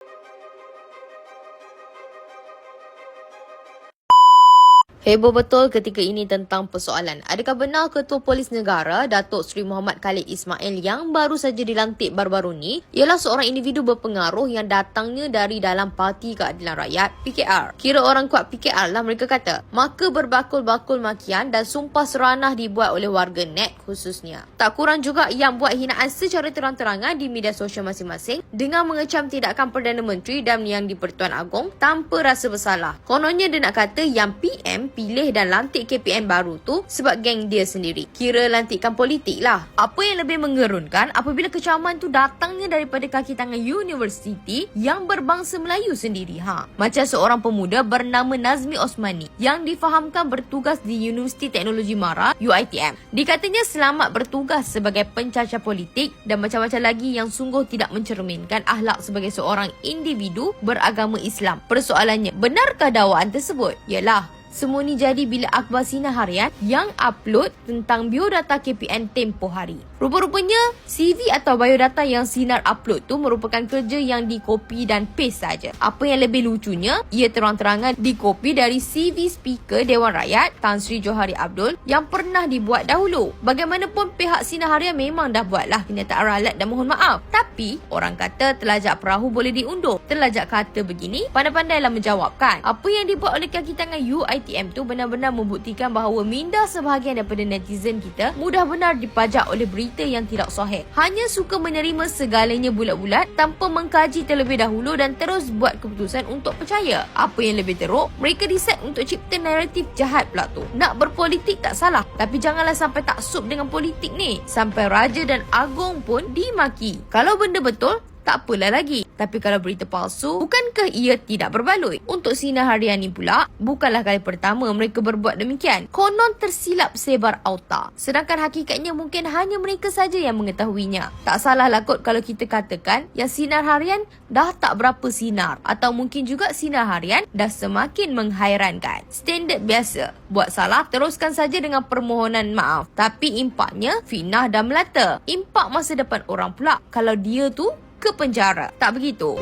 you Heboh betul ketika ini tentang persoalan. Adakah benar Ketua Polis Negara, Datuk Seri Muhammad Khalid Ismail yang baru saja dilantik baru-baru ni, ialah seorang individu berpengaruh yang datangnya dari dalam Parti Keadilan Rakyat, PKR. Kira orang kuat PKR lah mereka kata. Maka berbakul-bakul makian dan sumpah seranah dibuat oleh warga net khususnya. Tak kurang juga yang buat hinaan secara terang-terangan di media sosial masing-masing dengan mengecam tindakan Perdana Menteri dan yang di Pertuan Agong tanpa rasa bersalah. Kononnya dia nak kata yang PM pilih dan lantik KPN baru tu sebab geng dia sendiri. Kira lantikan politik lah. Apa yang lebih menggerunkan apabila kecaman tu datangnya daripada kaki tangan universiti yang berbangsa Melayu sendiri. Ha. Macam seorang pemuda bernama Nazmi Osmani yang difahamkan bertugas di Universiti Teknologi Mara UiTM. Dikatanya selamat bertugas sebagai pencacah politik dan macam-macam lagi yang sungguh tidak mencerminkan ahlak sebagai seorang individu beragama Islam. Persoalannya, benarkah dakwaan tersebut? Yalah, semua ni jadi bila Akbar Sinar Harian yang upload tentang biodata KPN tempoh hari. Rupa-rupanya CV atau biodata yang Sinar upload tu merupakan kerja yang dikopi dan paste saja. Apa yang lebih lucunya, ia terang-terangan dikopi dari CV Speaker Dewan Rakyat Tan Sri Johari Abdul yang pernah dibuat dahulu. Bagaimanapun pihak Sinar Harian memang dah buatlah kenyataan ralat dan mohon maaf. Tapi orang kata telajak perahu boleh diundur. Telajak kata begini, pandai-pandailah menjawabkan. Apa yang dibuat oleh kaki tangan UiTM tu benar-benar membuktikan bahawa minda sebahagian daripada netizen kita mudah benar dipajak oleh berita yang tidak sahih. Hanya suka menerima segalanya bulat-bulat tanpa mengkaji terlebih dahulu dan terus buat keputusan untuk percaya. Apa yang lebih teruk, mereka diset untuk cipta naratif jahat pula tu. Nak berpolitik tak salah, tapi janganlah sampai tak sup dengan politik ni. Sampai raja dan agung pun dimaki. Kalau benda betul, tak apalah lagi. Tapi kalau berita palsu, bukankah ia tidak berbaloi? Untuk Sinar Harian ni pula, bukanlah kali pertama mereka berbuat demikian. Konon tersilap sebar auta. Sedangkan hakikatnya mungkin hanya mereka saja yang mengetahuinya. Tak salah lah kot kalau kita katakan yang Sinar Harian dah tak berapa sinar. Atau mungkin juga Sinar Harian dah semakin menghairankan. Standard biasa. Buat salah, teruskan saja dengan permohonan maaf. Tapi impaknya, fitnah dan melata. Impak masa depan orang pula. Kalau dia tu ke penjara. Tak begitu?